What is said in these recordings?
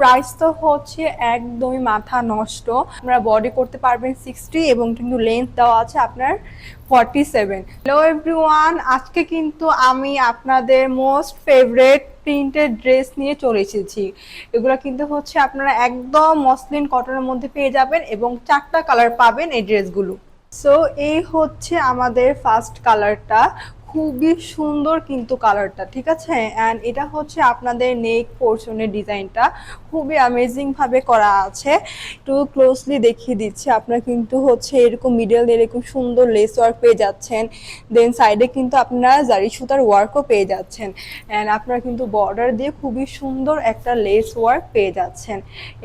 Price তো হচ্ছে একদমই মাথা নষ্ট। আপনারা বডি করতে পারবেন সিক্সটি এবং কিন্তু লেন্থ দেওয়া আছে আপনার ফর্টি সেভেন হ্যালো এভরিওয়ান আজকে কিন্তু আমি আপনাদের মোস্ট ফেভারেট প্রিন্টেড ড্রেস নিয়ে চলে এসেছি। এগুলো কিন্তু হচ্ছে আপনারা একদম মসলিন কটনের মধ্যে পেয়ে যাবেন এবং চারটা কালার পাবেন এই ড্রেসগুলো সো এই হচ্ছে আমাদের ফার্স্ট কালারটা খুবই সুন্দর কিন্তু কালারটা, ঠিক আছে? অ্যান্ড এটা হচ্ছে আপনাদের নেক পোর্শনের ডিজাইনটা। খুবই অ্যামেজিং ভাবে করা আছে। একটু ক্লোজলি দেখিয়ে দিচ্ছি। আপনারা কিন্তু হচ্ছে এরকম মিডল এরকম সুন্দর লেস ওয়ার্ক পেয়ে যাচ্ছেন। দেন সাইডে কিন্তু আপনারা জারি সুতার ওয়ার্কও পেয়ে যাচ্ছেন। অ্যান্ড আপনারা কিন্তু বর্ডার দিয়ে খুবই সুন্দর একটা লেস ওয়ার্ক পেয়ে যাচ্ছেন।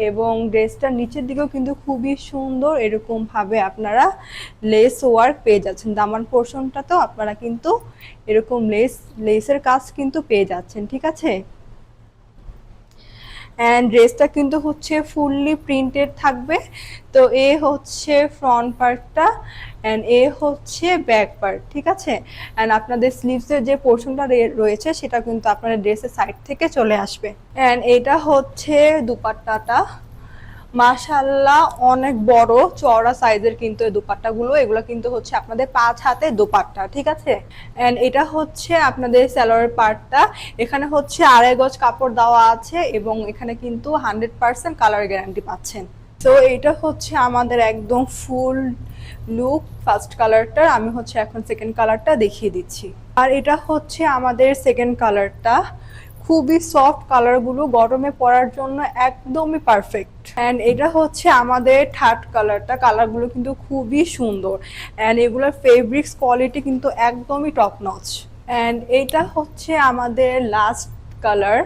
এবং ড্রেসটার নিচের দিকেও কিন্তু খুবই সুন্দর এরকমভাবে আপনারা লেস ওয়ার্ক পেয়ে যাচ্ছেন। দামান পোর্শনটা তো আপনারা কিন্তু এরকম লেস লেসের কাজ কিন্তু পেয়ে যাচ্ছেন, ঠিক আছে? অ্যান্ড ড্রেসটা কিন্তু হচ্ছে ফুললি প্রিন্টেড থাকবে। তো এ হচ্ছে ফ্রন্ট পার্টটা অ্যান্ড এ হচ্ছে ব্যাক পার্ট ঠিক আছে? অ্যান্ড আপনাদের স্লিভসের যে পোর্শনটা রয়েছে, সেটা কিন্তু আপনাদের ড্রেসের সাইড থেকে চলে আসবে। অ্যান্ড এটা হচ্ছে দুপাট্টাটা। মাশাল্লাহ অনেক বড়, চওড়া সাইজের কিন্তু এই দুপাট্টাগুলো। এগুলো কিন্তু হচ্ছে আপনাদের পাঁচ হাতে দুপাট্টা, ঠিক আছে? এন্ড এটা হচ্ছে আপনাদের স্যালোয়ার পার্টটা এখানে হচ্ছে আড়াই গজ কাপড় দেওয়া আছে এবং এখানে কিন্তু হান্ড্রেড পার্সেন্ট কালার গ্যারান্টি পাচ্ছেন। তো এটা হচ্ছে আমাদের একদম ফুল লুক ফার্স্ট কালারটা আমি হচ্ছে এখন সেকেন্ড কালারটা দেখিয়ে দিচ্ছি। আর এটা হচ্ছে আমাদের সেকেন্ড কালারটা খুবই সফট কালারগুলো গরমে পরার জন্য একদমই পারফেক্ট অ্যান্ড এটা হচ্ছে আমাদের থার্ড কালারটা কালারগুলো কিন্তু খুবই সুন্দর। অ্যান্ড এগুলোর ফেব্রিক্স কোয়ালিটি কিন্তু একদমই টপ নচ অ্যান্ড এটা হচ্ছে আমাদের লাস্ট কালার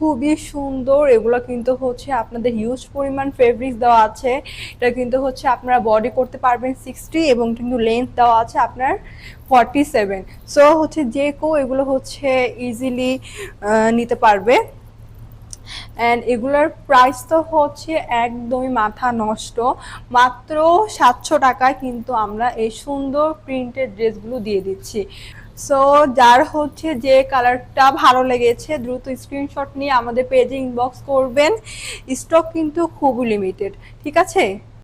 খুবই সুন্দর। এগুলো কিন্তু হচ্ছে আপনাদের হিউজ পরিমাণ ফেব্রিক্স দেওয়া আছে। এটা কিন্তু হচ্ছে আপনারা বডি করতে পারবেন সিক্সটি এবং কিন্তু লেন্থ দেওয়া আছে আপনার ফর্টি সেভেন সো হচ্ছে যে কেউ এগুলো হচ্ছে ইজিলি নিতে পারবে। অ্যান্ড এগুলোর প্রাইস তো হচ্ছে একদমই মাথা নষ্ট। মাত্র সাতশো টাকায় কিন্তু আমরা এই সুন্দর প্রিন্টেড ড্রেসগুলো দিয়ে দিচ্ছি। সো যার হচ্ছে যে কালারটা ভালো লেগেছে, দ্রুত স্ক্রিনশট নিয়ে আমাদের পেজে ইনবক্স করবেন। স্টক কিন্তু খুব লিমিটেড ঠিক আছে?